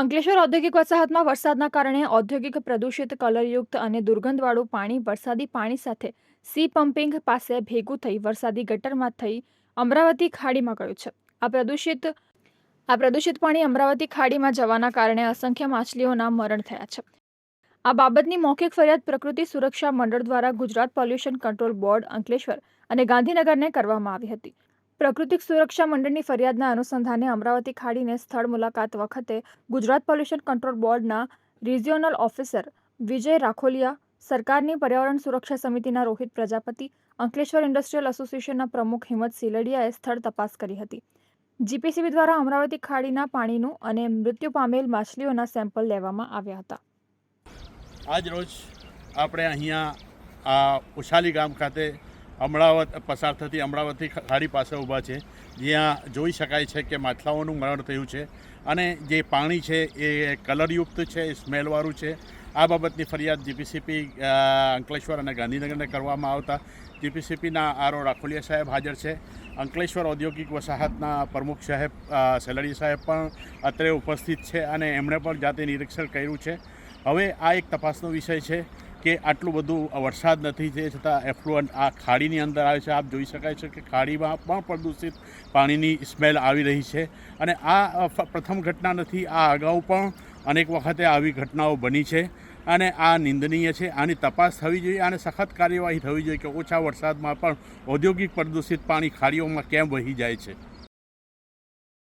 અંકલેશ્વર ઔદ્યોગિક વસાહતમાં વરસાદના કારણે ઔદ્યોગિક પ્રદૂષિત કલરયુક્ત અને દુર્ગંધવાળું પાણી વરસાદી પાણી સાથે સી પમ્પિંગ પાસે ભેગું થઈ વરસાદી ગટરમાં થઈ અમરાવતી ખાડીમાં ગયું છે. આ પ્રદૂષિત આ પ્રદૂષિત પાણી અમરાવતી ખાડીમાં જવાના કારણે અસંખ્ય માછલીઓના મરણ થયા છે. આ બાબતની મૌખિક ફરિયાદ પ્રકૃતિ સુરક્ષા મંડળ દ્વારા Gujarat pollution control board Ankleshwar અને ગાંધીનગરને કરવામાં આવી હતી. પ્રાકૃતિક સુરક્ષા મંડળની ફરિયાદના અનુસંધાને અમરાવતી ખાડીને સ્થળ મુલાકાત વખતે ગુજરાત પોલ્યુશન કંટ્રોલ બોર્ડના રિજિયોનલ ઓફિસર વિજય રાખોલિયા, સરકારની પર્યાવરણ સુરક્ષા સમિતિના રોહિત પ્રજાપતિ, અંકલેશ્વર ઇન્ડસ્ટ્રીયલ એસોસિએશનના પ્રમુખ હિંમત સિલડિયાએ સ્થળ તપાસ કરી હતી. જીપીસીબી દ્વારા અમરાવતી ખાડીના પાણીનું અને મૃત્યુ પામેલ માછલીઓના સેમ્પલ લેવામાં આવ્યા હતા. આજ રોજ આપણે અહીંયા આ ઉશાલી ગામ ખાતે અમરાવત પસાર થતી અમદાવાદથી ખાડી પાસે ઊભા છે. જ્યાં જોઈ શકાય છે કે માછલાઓનું મરણ થયું છે અને જે પાણી છે એ કલરયુક્ત છે, એ સ્મેલવાળું છે. આ બાબતની ફરિયાદ જીપીસીપી અંકલેશ્વર અને ગાંધીનગરને કરવામાં આવતા જીપીસીપીના આરઓ રાખોલિયા સાહેબ હાજર છે. અંકલેશ્વર ઔદ્યોગિક વસાહતના પ્રમુખ સાહેબ સેલરી સાહેબ પણ અત્રે ઉપસ્થિત છે અને એમણે પણ જાતે નિરીક્ષણ કર્યું છે. હવે આ એક તપાસનો વિષય છે. કે આટલું બધું વરસાદ નથી તે છતાં એફ્લુઅન્ટ આ ખાડીની અંદર આવે છે. આપ જોઈ શકાય છે કે ખાડીમાં પણ પ્રદૂષિત પાણીની સ્મેલ આવી રહી છે અને આ પ્રથમ ઘટના નથી, આ અગાઉ પણ અનેક વખતે આવી ઘટનાઓ બની છે અને આ નિંદનીય છે. આની તપાસ થવી જોઈએ અને સખત કાર્યવાહી થવી જોઈએ કે ઓછા વરસાદમાં પણ ઔદ્યોગિક પ્રદૂષિત પાણી ખાડીઓમાં કેમ વહી જાય છે.